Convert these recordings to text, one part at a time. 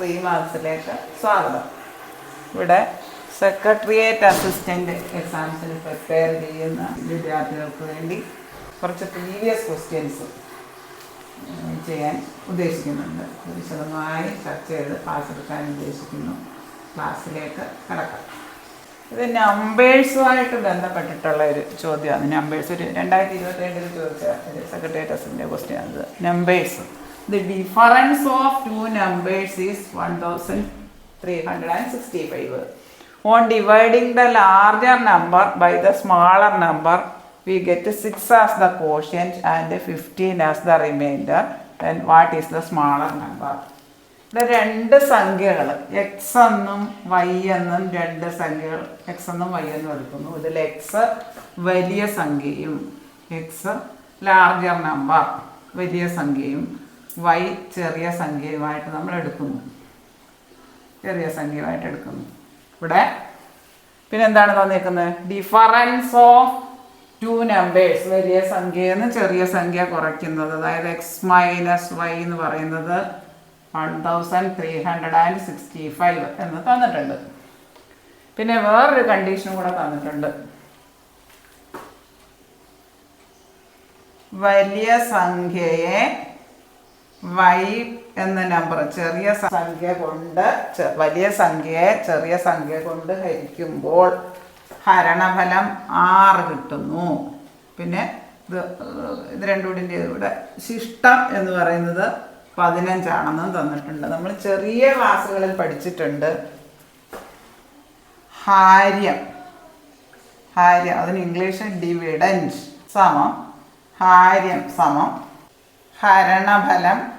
ശ്രീമാസിലേക്ക് സ്വാഗതം. ഇവിടെ secretariat assistant എക്സാംസിന് prepare ചെയ്യുന്ന വിദ്യാർത്ഥികൾക്ക് വേണ്ടി കുറച്ച് പ്രീവിയസ് ക്വസ്റ്റ്യൻസ് ചെയ്യാൻ ഉദ്ദേശിക്കുന്നുണ്ട്. വിശദമായി ചർച്ച ചെയ്ത് ക്ലാസ് എടുക്കാൻ ഉദ്ദേശിക്കുന്നു. ക്ലാസ്സിലേക്ക് കടക്കാം. ഇത് നമ്പേഴ്സുമായിട്ട് ബന്ധപ്പെട്ടിട്ടുള്ള ഒരു ചോദ്യമാണ്. നമ്പേഴ്സ് ഒരു രണ്ടായിരത്തി ഇരുപത്തി രണ്ടിൽ ചോദിച്ച ഒരു secretariat അസിന്റെ question numbers one thousand three hundred and sixty five on dividing the larger number by the smaller number we get six as the quotient and fifteen as the remainder then what is the smaller number ഇവിടെ രണ്ട് സംഖ്യകൾ X എന്നും Y എന്നും രണ്ട് സംഖ്യകൾ X എന്നും Y എന്നും എടുക്കുന്നു. ഇതിൽ എക്സ് വലിയ സംഖ്യയും എക്സ് ലാർജർ നമ്പർ വലിയ സംഖ്യയും. വൈ ചെറിയ സംഖ്യയുമായിട്ട് നമ്മൾ എടുക്കുന്നു. ചെറിയ സംഖ്യയുമായിട്ട് എടുക്കുന്നു. ഇവിടെ പിന്നെ എന്താണ് തന്നിരിക്കുന്നത്? ഡിഫറൻസ് ഓഫ് ടു നമ്പേഴ്സ് വലിയ സംഖ്യയിൽ നിന്ന് ചെറിയ സംഖ്യ കുറയ്ക്കുന്നത്. അതായത് എക്സ് മൈനസ് വൈ എന്ന് പറയുന്നത് one thousand three hundred and sixty five എന്ന് തന്നിട്ടുണ്ട്. പിന്നെ വേറൊരു കണ്ടീഷനും കൂടെ തന്നിട്ടുണ്ട്. വലിയ സംഖ്യയെ വൈ എന്ന നമ്പർ ചെറിയ സംഖ്യ കൊണ്ട് വലിയ സംഖ്യയെ ചെറിയ സംഖ്യ കൊണ്ട് ഹരിക്കുമ്പോൾ ഹരണഫലം ആറ് കിട്ടുന്നു. പിന്നെ ഇത് ഇത് രണ്ടുകൂടിന്റെ ഇവിടെ ശിഷ്ടം എന്ന് പറയുന്നത് പതിനഞ്ചാണെന്നും തന്നിട്ടുണ്ട്. നമ്മൾ ചെറിയ ക്ലാസ്സുകളിൽ പഠിച്ചിട്ടുണ്ട്. ഹാര്യം. ഹാര്യം അതിന് ഇംഗ്ലീഷിൽ ഡിവിഡൻസ് സമം ഹാര്യം സമം ഹരണഫലം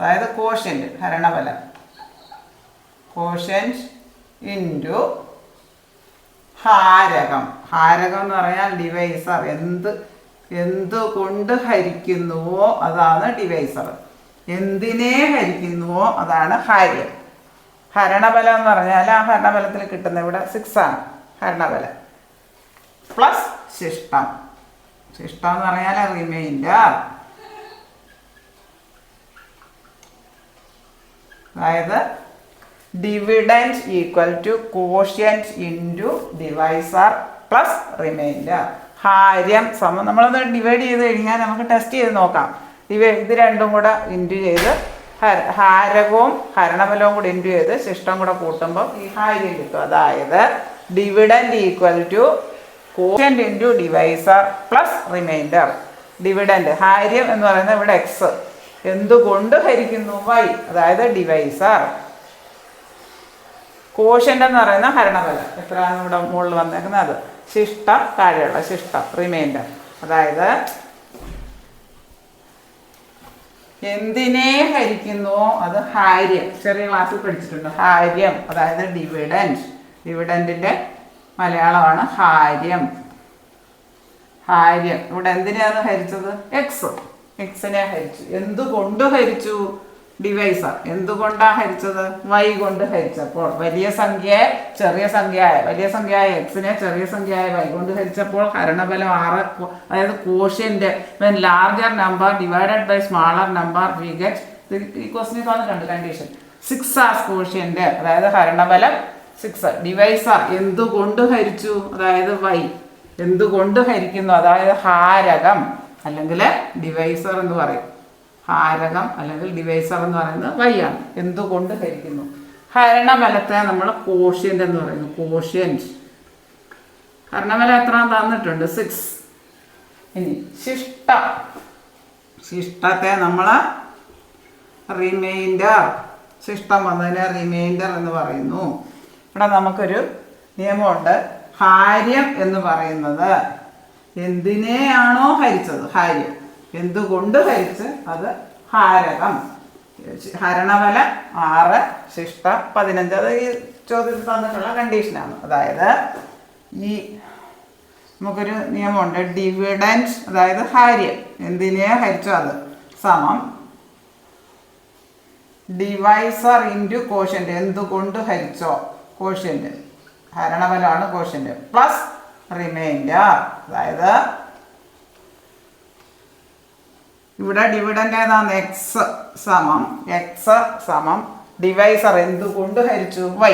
അതായത് കോഷ്യന്റ് ഹരണഫലം കോഷ്യന്റ് ഇന്റു ഹാരകം. ഹാരകം എന്ന് പറഞ്ഞാൽ ഡിവൈസർ എന്ത് എന്തുകൊണ്ട് ഹരിക്കുന്നുവോ അതാണ് ഡിവൈസർ എന്തിനെ ഹരിക്കുന്നുവോ അതാണ് ഹാര്യം. ഹരണബലം എന്ന് പറഞ്ഞാൽ ആ ഹരണബലത്തിൽ കിട്ടുന്ന ഇവിടെ സിക്സ് ആണ്. ഹരണബലം പ്ലസ് ശിഷ്ടം. ശിഷ്ടം എന്ന് പറഞ്ഞാൽ റിമൈൻഡർ അതായത് dividend equal to quotient into divisor plus remainder ഹാര്യം സമം നമ്മളൊന്ന് ഡിവൈഡ് ചെയ്ത് കഴിഞ്ഞാൽ നമുക്ക് ടെസ്റ്റ് ചെയ്ത് നോക്കാം. ഡിവൈ ഇത് രണ്ടും കൂടെ ഇന്റു ചെയ്ത് ഹര ഹാരകവും ഹരണബലവും കൂടെ ഇന്റു ചെയ്ത് ശിഷ്ടം കൂടെ കൂട്ടുമ്പോൾ ഈ ഹാര്യം കിട്ടും. അതായത് dividend equal to quotient into divisor plus remainder dividend ഹാര്യം എന്ന് പറയുന്നത് ഇവിടെ എക്സ് എന്തുകൊണ്ട് ഹരിക്കുന്നു? വൈ അതായത് ഡിവൈസർ കോഷ്യന്റ് എന്ന് പറയുന്ന ഹരണഫലം എത്രയാണ് ഇവിടെ മുകളിൽ വന്നേക്കുന്നത്? അത് ശിഷ്ടം താഴെയുള്ള ശിഷ്ടം റിമൈൻഡർ അതായത് എന്തിനെ ഹരിക്കുന്നു? അത് ഹാര്യം ചെറിയ ക്ലാസ്സിൽ പഠിച്ചിട്ടുണ്ട്. ഹാര്യം അതായത് ഡിവിഡന്റ് ഡിവിഡന്റിന്റെ മലയാളമാണ് ഹാര്യം ഹാര്യം ഇവിടെ എന്തിനാണ് ഹരിച്ചത്? എക്സ് എക്സിനെ ഹരിച്ചു. എന്തുകൊണ്ട് ഹരിച്ചു? ഡിവൈസർ എന്തുകൊണ്ടാ ഹരിച്ചത്? വൈ കൊണ്ട് ഹരിച്ചപ്പോൾ. വലിയ സംഖ്യയെ ചെറിയ സംഖ്യയായ. വലിയ സംഖ്യയായ എക്സിനെ ചെറിയ സംഖ്യയായ വൈ കൊണ്ട് ഹരിച്ചപ്പോൾ ഹരണബലം ആറ് അതായത് കോഷ്യന്റെ when larger number divided by smaller number we get ഈ ക്വസ്റ്റിനെ തോന്നിട്ടുണ്ട് കണ്ടീഷൻ സിക്സ് ആസ് കോഷ്യന്റെ അതായത് ഹരണബലം സിക്സ്. ഡിവൈസർ എന്തുകൊണ്ട് ഹരിച്ചു? അതായത് വൈ. എന്തുകൊണ്ട് ഹരിക്കുന്നു? അതായത് ഹാരകം അല്ലെങ്കിൽ ഡിവൈസർ എന്ന് പറയും. ഹാരകം അല്ലെങ്കിൽ ഡിവൈസർ എന്ന് പറയുന്നത് വൈ ആണ്. എന്തുകൊണ്ട് ഹരിക്കുന്നു? ഹരണബലത്തെ നമ്മൾ കോഷ്യന്റ് എന്ന് പറയുന്നു. കോഷ്യന്റ് ഹരണബലം എത്ര തന്നിട്ടുണ്ട്? സിക്സ്. ഇനി ശിഷ്ട. ശിഷ്ടത്തെ നമ്മൾ റിമൈൻഡർ ശിഷ്ടം വന്നതിനെ റിമൈൻഡർ എന്ന് പറയുന്നു. ഇവിടെ നമുക്കൊരു നിയമമുണ്ട്. ഹാര്യം എന്ന് പറയുന്നത് എന്തിനെയാണോ ഹരിച്ചത്? ഹാര്യം എന്തുകൊണ്ട് ഹരിച്ച്? അത് ഹാരകം. ഹരണവല ആറ് ശിഷ്ട പതിനഞ്ച്. അത് ഈ ചോദ്യത്തിൽ തന്നിട്ടുള്ള കണ്ടീഷനാണ് അതായത് ഈ നമുക്കൊരു നിയമമുണ്ട്. ഡിവിഡൻസ് അതായത് ഹാര്യം എന്തിനെ ഹരിച്ചോ അത്? സമം. ഡിവൈസർ ഇന്റു കോഷ്യന്റ് എന്തുകൊണ്ട് ഹരിച്ചോ? കോഷ്യന്റ് ഹരണബലമാണ് കോഷ്യന്റ് പ്ലസ് റിമൈൻഡർ അതായത് ഇവിടെ ഡിവിഡന്റ് ഏതാണ്? എക്സ് സമം എക്സ് സമം ഡിവൈസർ എന്തുകൊണ്ട് ഹരിച്ചു? വൈ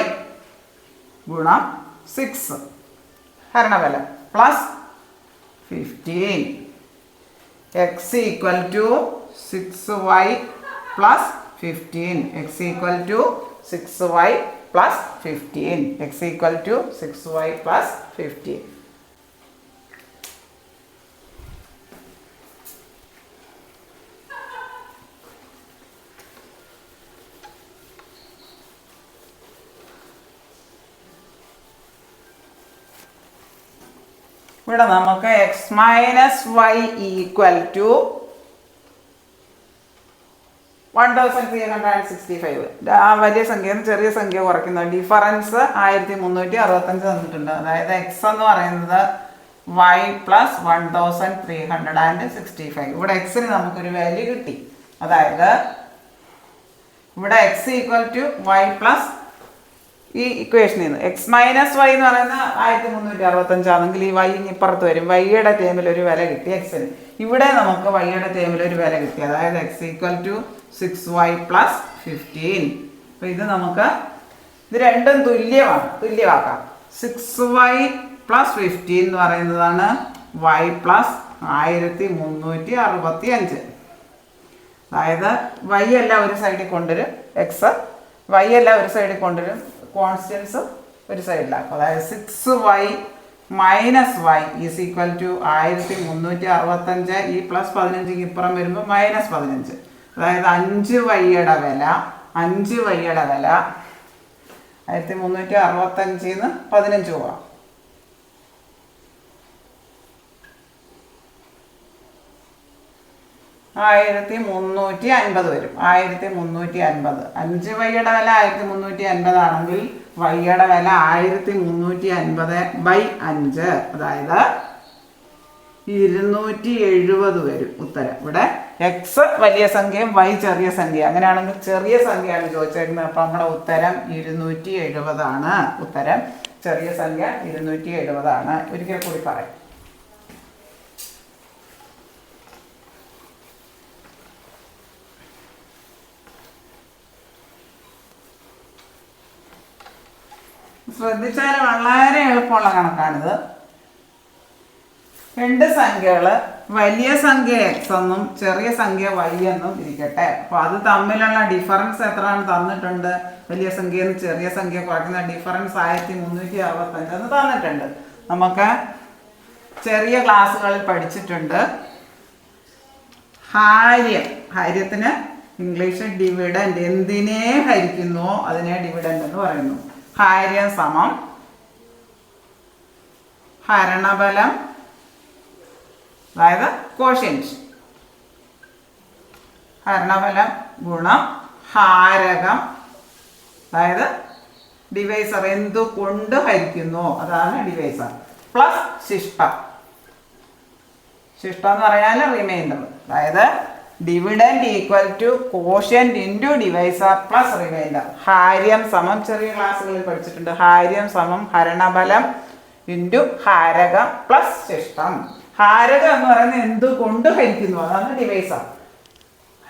ഗുണം six ഹരണബല. Plus fifteen X equal to six Y plus fifteen X equal to six Y plus fifteen X equal to six Y plus ഇവിടെ നമുക്ക് X minus Y equal to thousand three ആ വലിയ സംഖ്യ ചെറിയ സംഖ്യ കുറയ്ക്കുന്നത് difference ആയിരത്തി മുന്നൂറ്റി അറുപത്തഞ്ച് തന്നിട്ടുണ്ട് അതായത് എക്സ് എന്ന് പറയുന്നത് Y plus one thousand three hundred and sixty five ഇവിടെ എക്സിന് നമുക്കൊരു വാല്യൂ കിട്ടി. അതായത് ഇവിടെ X equal to Y plus ഈ ഇക്വേഷനിൽ നിന്ന് എക്സ് മൈനസ് വൈ എന്ന് പറയുന്ന ആയിരത്തി മുന്നൂറ്റി അറുപത്തഞ്ചാണെങ്കിൽ ഈ വൈ ഇപ്പുറത്ത് വരും. വൈയുടെ ടേമിൽ ഒരു വില കിട്ടി എക്സിന് ഇവിടെ നമുക്ക് വൈയുടെ ടേമിൽ ഒരു വില കിട്ടി. അതായത് X equal to six Y plus fifteen അപ്പോൾ ഇത് നമുക്ക് ഇത് രണ്ടും തുല്യമാണ്. തുല്യമാക്കാം. സിക്സ് വൈ പ്ലസ് ഫിഫ്റ്റീൻ എന്ന് പറയുന്നതാണ് വൈ പ്ലസ് ആയിരത്തി മുന്നൂറ്റി അറുപത്തി അഞ്ച് അതായത് വൈ എല്ലാം ഒരു സൈഡിൽ കൊണ്ടുവരും. എക്സ് വൈ എല്ലാം ഒരു സൈഡിൽ കൊണ്ടുവരും. കോൺസ്റ്റൻസ് ഒരു സൈഡിലാക്കും അതായത് six Y minus Y is equal to ആയിരത്തി മുന്നൂറ്റി അറുപത്തഞ്ച് ഈ പ്ലസ് പതിനഞ്ചിക്ക് ഇപ്പുറം വരുമ്പോൾ മൈനസ് പതിനഞ്ച്. അതായത് അഞ്ച് വൈയുടെ വില അഞ്ച് വൈയുടെ വില. ആയിരത്തി മുന്നൂറ്റി അറുപത്തഞ്ചിൽ നിന്ന് പതിനഞ്ച് പോവാം ആയിരത്തി മുന്നൂറ്റി അൻപത് വരും. ആയിരത്തി മുന്നൂറ്റി അൻപത്. അഞ്ച് വൈയുടെ വില ആയിരത്തി മുന്നൂറ്റി അൻപത് ആണെങ്കിൽ വൈയുടെ വില ആയിരത്തി മുന്നൂറ്റി അൻപത് ബൈ അഞ്ച്. അതായത് ഇരുന്നൂറ്റി എഴുപത് വരും ഉത്തരം. ഇവിടെ എക്സ് വലിയ സംഖ്യയും വൈ ചെറിയ സംഖ്യ അങ്ങനെയാണെങ്കിൽ ചെറിയ സംഖ്യയാണ് ചോദിച്ചേക്കുന്നത്. അപ്പം നമ്മുടെ ഉത്തരം ഇരുന്നൂറ്റി എഴുപതാണ് ഉത്തരം ചെറിയ സംഖ്യ ഇരുന്നൂറ്റി എഴുപതാണ് ഒരിക്കൽ കൂടി പറയാം. ശ്രദ്ധിച്ചാൽ വളരെ എളുപ്പമുള്ള കണക്കാണിത്. രണ്ട് സംഖ്യകൾ വലിയ സംഖ്യ എക്സ് എന്നും ചെറിയ സംഖ്യ വൈ എന്നും ഇരിക്കട്ടെ. അപ്പൊ അത് തമ്മിലുള്ള ഡിഫറൻസ് എത്രയാണ് തന്നിട്ടുണ്ട്? വലിയ സംഖ്യ ചെറിയ സംഖ്യ കുറയ്ക്കുന്ന ഡിഫറൻസ് ആയിരത്തി മുന്നൂറ്റി അറുപത്തഞ്ച് എന്ന് തന്നിട്ടുണ്ട്. നമുക്ക് ചെറിയ ക്ലാസ്സുകളിൽ പഠിച്ചിട്ടുണ്ട്. ഹാര്യം ഹാര്യത്തിന് ഇംഗ്ലീഷ് ഡിവിഡൻഡ് എന്തിനെ ഹരിക്കുന്നു? അതിനെ ഡിവിഡൻഡ് എന്ന് പറയുന്നു. ഹാര്യം സമം ഹരണബലം അതായത് കോഷ്യന്റ് ഹരണഫലം ഗുണം ഹാരകം. അതായത് ഡിവൈസർ എന്തു കൊണ്ട് ഹരിക്കുന്നു? അതാണ് ഡിവൈസർ പ്ലസ് ശിഷ്ട. ശിഷ്ടം എന്ന് പറഞ്ഞാൽ റിമൈൻഡർ അതായത് dividend equal to quotient into divisor plus remainder ഹാര്യം സമം ചെറിയ ക്ലാസ്സുകളിൽ പഠിച്ചിട്ടുണ്ട്. ഹാര്യം സമം ഹരണബലം ഇന്റു ഹാരകം പ്ലസ് ശിഷ്ടം. ഹാരകം എന്ന് പറയുന്നത് എന്തുകൊണ്ട് ഹരിക്കുന്നു? അതാണ് ഡിവൈസർ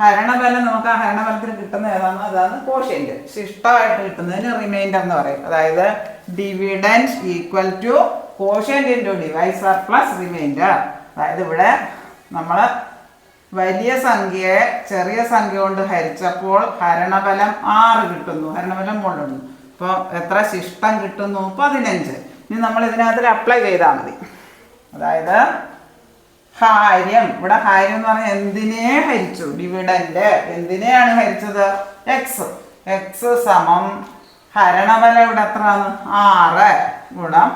ഹരണബലം നമുക്ക് ആ ഹരണബലത്തിന് കിട്ടുന്ന ഏതാണ്? അതാണ് കോഷ്യന്റ് ശിഷ്ടമായിട്ട് കിട്ടുന്നതിന് റിമൈൻഡർ എന്ന് പറയും. അതായത് dividends equal to quotient into divisor plus remainder അതായത് ഇവിടെ നമ്മൾ വലിയ സംഖ്യയെ ചെറിയ സംഖ്യ കൊണ്ട് ഹരിച്ചപ്പോൾ ഹരണബലം ആറ് കിട്ടുന്നു. ഹരണബലം കൊണ്ടുണ്ട് അപ്പോൾ എത്ര ശിഷ്ടം കിട്ടുന്നു? പതിനഞ്ച്. ഇനി നമ്മൾ ഇതിനകത്തിൽ അപ്ലൈ ചെയ്താൽ മതി. അതായത് ഹാര്യം. ഇവിടെ ഹാര്യം എന്ന് പറഞ്ഞാൽ എന്തിനെ ഹരിച്ചു? ഡിവിഡൻഡ് എന്തിനെയാണ് ഹരിച്ചത്? എക്സ് എക്സ് സമം ഹരണവല ഇവിടെ എത്രയാണ് ആറ് ഗുണം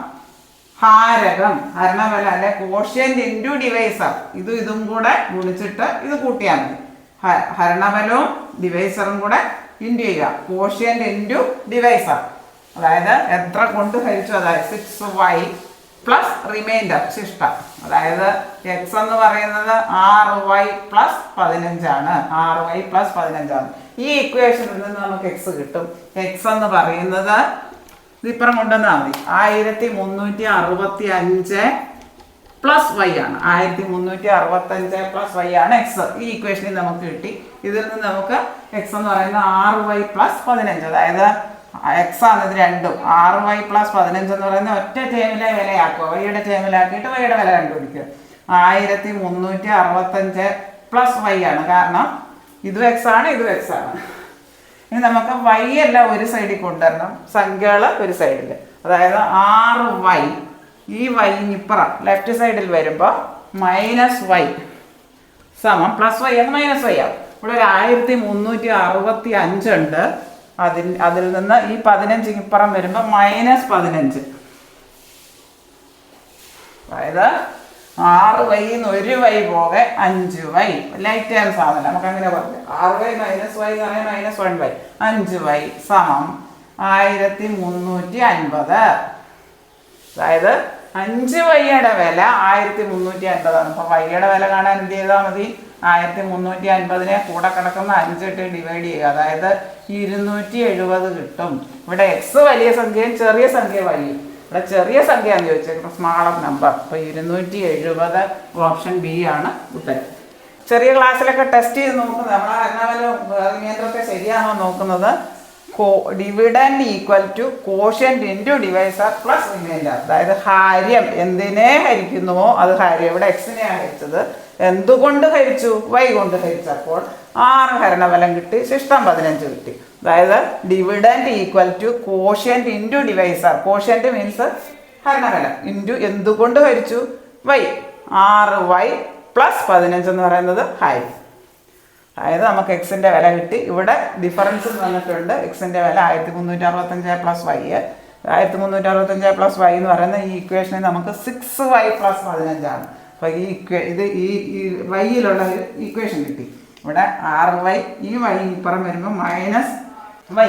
ഹാരകം. ഹരണവല അല്ലെ? കോഷ്യന്റ് ഇന്റു ഡിവൈസർ ഇതും ഇതും കൂടെ ഗുണിച്ചിട്ട് ഇത് കൂട്ടിയാൽ മതി. ഹരണവലവും ഡിവൈസറും കൂടെ ഇന്റു ചെയ്യുക. കോഷ്യന്റ് ഇന്റു ഡിവൈസർ അതായത് എത്ര കൊണ്ട് ഹരിച്ചു? അതായത് സിക്സ് വൈ പ്ലസ് റിമൈൻഡർ ശിഷ്ടം. അതായത് എക്സ് എന്ന് പറയുന്നത് ആറ് വൈ പ്ലസ് പതിനഞ്ചാണ്. ആറ് വൈ പ്ലസ് പതിനഞ്ചാണ്. ഈ ഇക്വേഷനിൽ നിന്ന് നമുക്ക് എക്സ് കിട്ടും. എക്സ് എന്ന് പറയുന്നത് ഇതിപ്പുറം കൊണ്ടുവന്നാൽ മതി. ആയിരത്തി മുന്നൂറ്റി അറുപത്തി അഞ്ച് പ്ലസ് വൈ ആണ്. ആയിരത്തി മുന്നൂറ്റി അറുപത്തഞ്ച് പ്ലസ് വൈ ആണ് എക്സ് ഈ ഇക്വേഷനിൽ നമുക്ക് കിട്ടി. ഇതിൽ നിന്ന് നമുക്ക് എക്സ് എന്ന് പറയുന്നത് ആറ് വൈ പ്ലസ് പതിനഞ്ച്. അതായത് എക്സ് ആണ് രണ്ടും. ആറ് വൈ പ്ലസ് പതിനഞ്ച് എന്ന് പറയുന്ന ഒറ്റ ടേമിലെ വിലയാക്കുക വൈയുടെ ടേമിലാക്കിയിട്ട് വൈയുടെ വില കണ്ടുപിടിക്കുക ആയിരത്തി മുന്നൂറ്റി അറുപത്തഞ്ച് പ്ലസ് വൈ ആണ്. കാരണം ഇതും എക്സ് ആണ് ഇതും എക്സ് ആണ്. ഇനി നമുക്ക് വൈ എല്ലാം ഒരു സൈഡിൽ കൊണ്ടുവരണം. സംഖ്യകൾ ഒരു സൈഡിൽ അതായത് ആറ് വൈ ഈ വൈ ഇപ്പുറം. ലെഫ്റ്റ് സൈഡിൽ വരുമ്പോൾ മൈനസ് വൈ സമം പ്ലസ് വൈ എന്ന് മൈനസ് വൈ ആവും ഇവിടെ ഒരു ആയിരത്തി മുന്നൂറ്റി അറുപത്തി അഞ്ചുണ്ട് അതിൽ അതിൽ നിന്ന് ഈ പതിനഞ്ച് ഇപ്പുറം വരുമ്പോൾ മൈനസ് പതിനഞ്ച്. അതായത് ആറ് വൈന്ന് ഒരു വൈ പോകെ അഞ്ച് വൈ. ലൈറ്റ് ടൈം സാധനം നമുക്ക് അങ്ങനെ പറഞ്ഞു. ആറ് വൈ മൈനസ് വൈ എന്ന് പറഞ്ഞാൽ മൈനസ് വൺ വൈ അഞ്ച് വൈ സമം ആയിരത്തി മുന്നൂറ്റി അൻപത്. അതായത് അഞ്ച് വൈയുടെ വില ആയിരത്തി മുന്നൂറ്റി അൻപതാണ്. അപ്പോൾ വൈയുടെ വില കാണാൻ എന്ത് ചെയ്താൽ മതി? ആയിരത്തി മുന്നൂറ്റി അൻപതിനെ കൂടെ കിടക്കുന്ന അഞ്ചിട്ട് ഡിവൈഡ് ചെയ്യുക. അതായത് ഇരുന്നൂറ്റി എഴുപത് കിട്ടും. ഇവിടെ എക്സ് വലിയ സംഖ്യയും ചെറിയ സംഖ്യ വലിയ. ഇവിടെ ചെറിയ സംഖ്യ എന്ന് ചോദിച്ചേക്കുന്നത് സ്മാളർ നമ്പർ അപ്പോൾ ഇരുന്നൂറ്റി എഴുപത് ഓപ്ഷൻ ബി ആണ് ഉത്തരം. ചെറിയ ക്ലാസ്സിലൊക്കെ ടെസ്റ്റ് ചെയ്ത് നോക്കുന്നത്. നമ്മൾ എറണാകുളം കേന്ദ്രത്തെ ശരിയാണോ നോക്കുന്നത്? Dividend equal to quotient into divisor plus remainder അതായത് ഹാര്യം എന്തിനെ ഹരിക്കുന്നുവോ അത് ഹാര്യം. ഇവിടെ എക്സിനെയാണ് ഹരിച്ചത്. എന്തുകൊണ്ട് ഹരിച്ചു? വൈ കൊണ്ട് ഹരിച്ചപ്പോൾ ആറ് ഹരണഫലം കിട്ടി ശിഷ്ടം പതിനഞ്ച് കിട്ടി. അതായത് dividend equal to quotient into divisor quotient means ഹരണഫലം into എന്തുകൊണ്ട് ഹരിച്ചു? വൈ. ആറ് വൈ പ്ലസ് പതിനഞ്ച് എന്ന് പറയുന്നത് ഹൈ. അതായത് നമുക്ക് എക്സിന്റെ വില കിട്ടി. ഇവിടെ ഡിഫറൻസ് വന്നിട്ടുണ്ട് എക്സിന്റെ വില ആയിരത്തി മുന്നൂറ്റി അറുപത്തഞ്ച് പ്ലസ് വൈ ആയിരത്തി മുന്നൂറ്റി അറുപത്തഞ്ച് പ്ലസ് വൈ എന്ന് പറയുന്ന ഈ ഇക്വേഷനിൽ നമുക്ക് സിക്സ് വൈ പ്ലസ് പതിനഞ്ചാണ്. അപ്പോൾ ഈ ഇത് ഈ വൈയിലുള്ള ഒരു ഇക്വേഷൻ കിട്ടി. ഇവിടെ ആർ വൈ ഈ വൈ ഇപ്പുറം വരുമ്പോൾ minus Y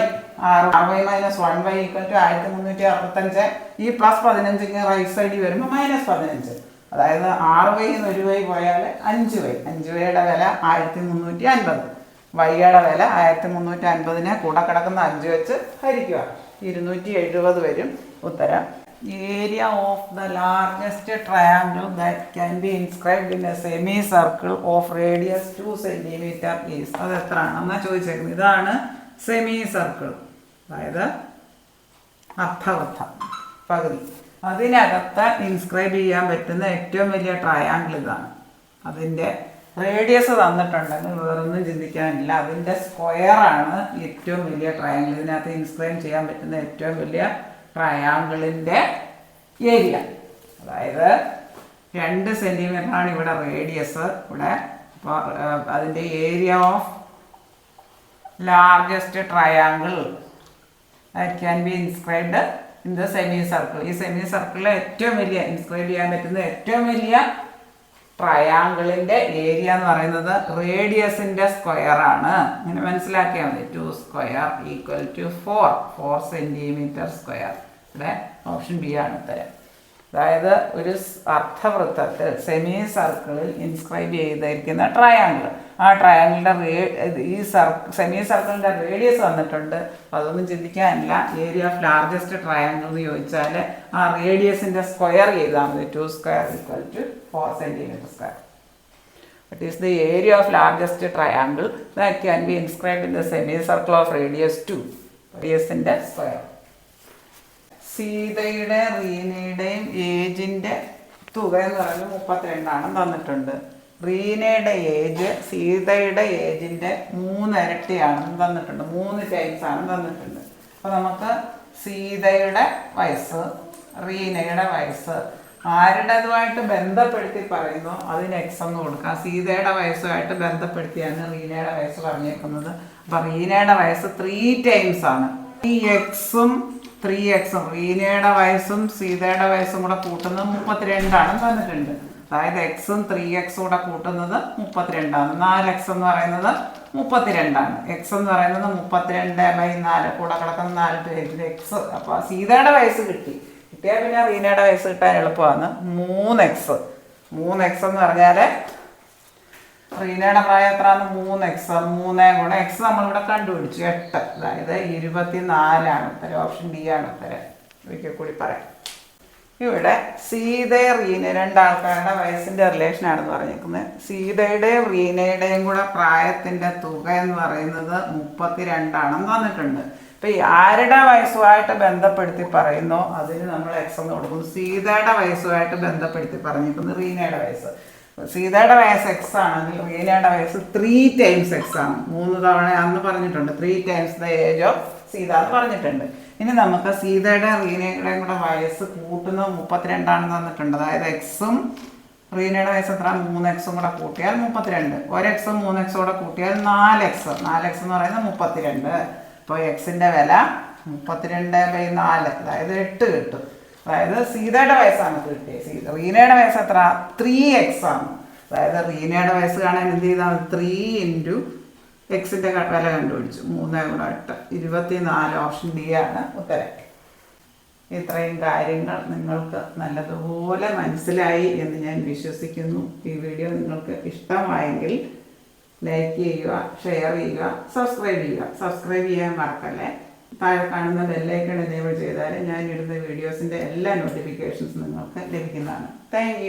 R R Y minus one Y equal to ആയിരത്തി മുന്നൂറ്റി അറുപത്തഞ്ച്. ഈ പ്ലസ് പതിനഞ്ച് റൈറ്റ് സൈഡിൽ വരുമ്പോൾ മൈനസ് പതിനഞ്ച്. അതായത് ആറ് വൈ എന്ന് ഒരു വൈ പോയാൽ അഞ്ച് വൈ അഞ്ച് വൈയുടെ വില ആയിരത്തി മുന്നൂറ്റി അൻപത്. വൈയുടെ വില ആയിരത്തി മുന്നൂറ്റി അൻപതിനെ കൂടെ കിടക്കുന്ന അഞ്ച് വെച്ച് ഹരിക്കുക. ഇരുന്നൂറ്റി എഴുപത് വരും ഉത്തരം. Area of the largest triangle that can be inscribed in a semi circle of radius two centimetre is അത് എത്രയാണെന്നാണ് ചോദിച്ചേക്കുന്നത്. ഇതാണ് സെമി സർക്കിൾ അതായത് അർത്ഥവർത്ഥം പകുതി. അതിനകത്ത് ഇൻസ്ക്രൈബ് ചെയ്യാൻ പറ്റുന്ന ഏറ്റവും വലിയ ട്രയാങ്കിൾ ഇതാണ്. അതിന്റെ റേഡിയസ് തന്നിട്ടുണ്ടെങ്കിൽ വേറൊന്നും ചിന്തിക്കാനില്ല. അതിന്റെ സ്ക്വയറാണ് ഏറ്റവും വലിയ ട്രയാങ്കിൾ ഇതിനകത്ത് ഇൻസ്ക്രൈബ് ചെയ്യാൻ പറ്റുന്ന ഏറ്റവും വലിയ ട്രയാങ്കിളിന്റെ ഏരിയ അതായത് രണ്ട് സെന്റിമീറ്ററാണ് ഇവിടെ റേഡിയസ് ഇവിടെ. അപ്പോൾ അതിന്റെ area of largest triangle that can be inscribed in the semi circle ഈ സെമി സർക്കിളിലെ ഏറ്റവും വലിയ ഇൻസ്ക്രൈബ് ചെയ്യാൻ പറ്റുന്ന ഏറ്റവും വലിയ ട്രയാങ്കിളിന്റെ ഏരിയ എന്ന് പറയുന്നത് റേഡിയസിന്റെ സ്ക്വയർ ആണ്. ഇങ്ങനെ മനസ്സിലാക്കിയാൽ മതി. Two square equal to four four centimetre square ഇവിടെ ഓപ്ഷൻ ബി ആണ് ഉത്തരം. അതായത് ഒരു അർത്ഥവൃത്തത്തിൽ സെമി സർക്കിളിൽ ഇൻസ്ക്രൈബ് ചെയ്തിരിക്കുന്ന ട്രയാങ്കിൾ ആ ട്രയാങ്കിളിന്റെ റേ ഈ സർ സെമി സർക്കിളിന്റെ റേഡിയസ് വന്നിട്ടുണ്ട്. അപ്പോൾ അതൊന്നും ചിന്തിക്കാനില്ല. ഏരിയ ഓഫ് ലാർജസ്റ്റ് ട്രയാങ്കിൾ എന്ന് ചോദിച്ചാൽ ആ റേഡിയസിന്റെ സ്ക്വയർ ചെയ്താൽ മതി. Two square equal to four centimetre square it is the area of largest triangle that can be inscribed in the semi circle of 2? Two റേഡിയസിന്റെ square. സീതയുടെ റീനയുടെയും ഏജിന്റെ തുക എന്ന് പറയുന്നത് മുപ്പത്തിരണ്ടാണ് തന്നിട്ടുണ്ട്. റീനയുടെ ഏജ് സീതയുടെ ഏജിന്റെ മൂന്നിരട്ടിയാണെന്ന് തന്നിട്ടുണ്ട്. മൂന്ന് ടൈംസ് ആണ് തന്നിട്ടുണ്ട്. അപ്പോൾ നമുക്ക് സീതയുടെ വയസ്സ് റീനയുടെ വയസ്സ് ആരുടേതുമായിട്ട് ബന്ധപ്പെടുത്തി പറയുന്നു അതിന് എക്സ് എന്ന് കൊടുക്കാം. സീതയുടെ വയസ്സുമായിട്ട് ബന്ധപ്പെടുത്തിയാണ് റീനയുടെ വയസ്സ് പറഞ്ഞേക്കുന്നത്. അപ്പം റീനയുടെ വയസ്സ് ത്രീ ടൈംസ് ആണ്. ഈ എക്സും ത്രീ എക്സും റീനയുടെ വയസ്സും സീതയുടെ വയസ്സും കൂടെ കൂട്ടുന്നത് മുപ്പത്തിരണ്ടാണ് തന്നിട്ടുണ്ട്. അതായത് എക്സും ത്രീ എക്സും കൂടെ കൂട്ടുന്നത് മുപ്പത്തിരണ്ടാണ്. നാല് എക്സ് എന്ന് പറയുന്നത് മുപ്പത്തിരണ്ടാണ്. എക്സ് എന്ന് പറയുന്നത് മുപ്പത്തിരണ്ട് ബൈ നാല് കൂടെ കിടക്കുന്ന നാല് പേജിൽ എക്സ്. അപ്പോൾ സീതയുടെ വയസ്സ് കിട്ടി. കിട്ടിയാൽ പിന്നെ റീനയുടെ വയസ്സ് കിട്ടാൻ എളുപ്പമാണ്. മൂന്ന് എക്സ്. മൂന്ന് എക്സ് എന്ന് പറഞ്ഞാൽ റീനയുടെ പ്രായം എത്ര മൂന്ന് എക്സ് മൂന്ന് ഗുണം എക്സ് നമ്മളിവിടെ കണ്ടുപിടിച്ചു. എട്ട്. അതായത് ഇരുപത്തി നാലാണ് ഉത്തരം. ഓപ്ഷൻ ഡി ആണ് ഉത്തരം. ഒരിക്കൽ കൂടി പറയാം. ഇവിടെ സീതയും റീന രണ്ടാൾക്കാരുടെ വയസ്സിന്റെ റിലേഷനാണെന്ന് പറഞ്ഞിരിക്കുന്നത്. സീതയുടെയും റീനയുടെയും കൂടെ പ്രായത്തിന്റെ തുക എന്ന് പറയുന്നത് മുപ്പത്തിരണ്ടാണെന്ന് വന്നിട്ടുണ്ട്. ഇപ്പം ആരുടെ വയസ്സുമായിട്ട് ബന്ധപ്പെടുത്തി പറയുന്നോ അതിന് നമ്മൾ എക്സ് എന്ന് കൊടുക്കുന്നു. സീതയുടെ വയസ്സുമായിട്ട് ബന്ധപ്പെടുത്തി പറഞ്ഞിരിക്കുന്നു റീനയുടെ വയസ്സ്. സീതയുടെ വയസ്സ് എക്സ് ആണ് റീനയുടെ വയസ്സ് ത്രീ ടൈംസ് എക്സ് ആണ്. മൂന്ന് തവണ അന്ന് പറഞ്ഞിട്ടുണ്ട് three times the age of Seetha എന്ന് പറഞ്ഞിട്ടുണ്ട്. ഇനി നമുക്ക് സീതയുടെ റീനയുടെ കൂടെ വയസ്സ് കൂട്ടുന്നത് മുപ്പത്തിരണ്ടാണെന്ന് തന്നിട്ടുണ്ട്. അതായത് എക്സും റീനയുടെ വയസ്സ് എത്ര മൂന്ന് എക്സും കൂടെ കൂട്ടിയാൽ മുപ്പത്തിരണ്ട്. ഒരു എക്സും മൂന്ന് എക്സും കൂടെ കൂട്ടിയാൽ നാല് എക്സ് നാല് എക്സ് എന്ന് പറയുന്നത് മുപ്പത്തിരണ്ട്. അപ്പോൾ എക്സിന്റെ വില മുപ്പത്തിരണ്ട് ബൈ നാല് അതായത് എട്ട് കിട്ടും. അതായത് സീതയുടെ വയസ്സാണ് കിട്ടിയത് സീത റീനയുടെ വയസ്സ് എത്ര? ത്രീ എക്സ് ആണ്. അതായത് റീനയുടെ വയസ്സ് കാണാൻ എന്ത് ചെയ്താൽ ത്രീ ഇന്റു എക്സിന്റെ വില കണ്ടുപിടിച്ചു. മൂന്ന് ഗുണം എട്ട്. ഇരുപത്തിനാല് ഓപ്ഷൻ ഡി ആണ് ഉത്തരം. ഇത്രയും കാര്യങ്ങൾ നിങ്ങൾക്ക് നല്ലതുപോലെ മനസ്സിലായി എന്ന് ഞാൻ വിശ്വസിക്കുന്നു. ഈ വീഡിയോ നിങ്ങൾക്ക് ഇഷ്ടമായെങ്കിൽ ലൈക്ക് ചെയ്യുക ഷെയർ ചെയ്യുക സബ്സ്ക്രൈബ് ചെയ്യുക. സബ്സ്ക്രൈബ് ചെയ്യാൻ മറക്കല്ലേ? താഴെ കാണുന്ന ബെല്ലൈക്കൺ എനേബിൾ ചെയ്താൽ ഞാൻ ഇടുന്ന വീഡിയോസിന്റെ എല്ലാ നോട്ടിഫിക്കേഷൻസ് നിങ്ങൾക്ക് ലഭിക്കുന്നതാണ്. താങ്ക്